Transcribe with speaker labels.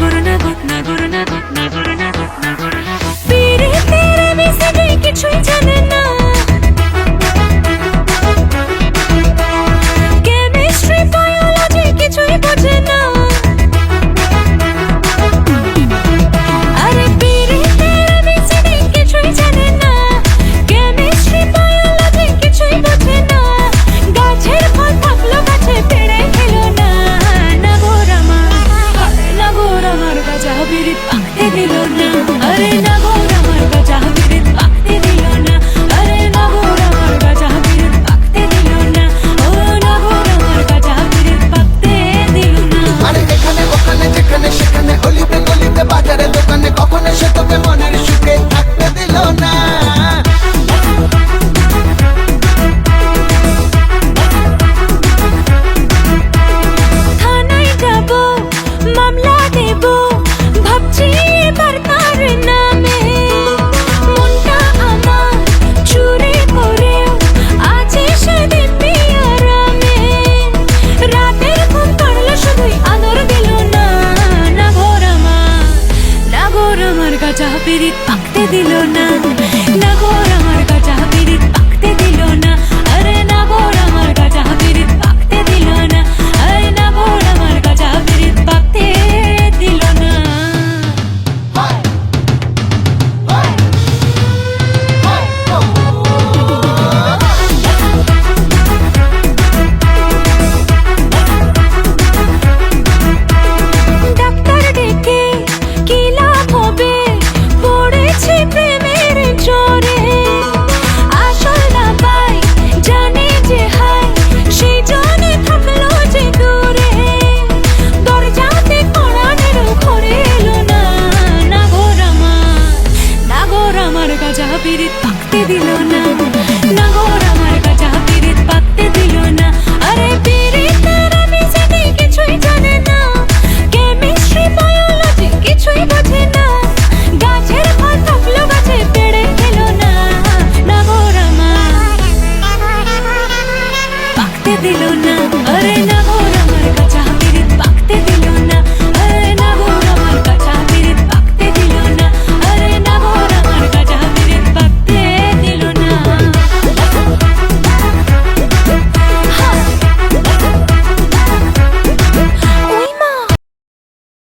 Speaker 1: নাগর নাগর নাগর নাগর নাগর দেব। ভাবছি এবার তার নামে। মনটা আদর দিল না। না ভোর না ভোর আমার গাছা পিরিত পাকতে দিল না। না సన్నిధిలో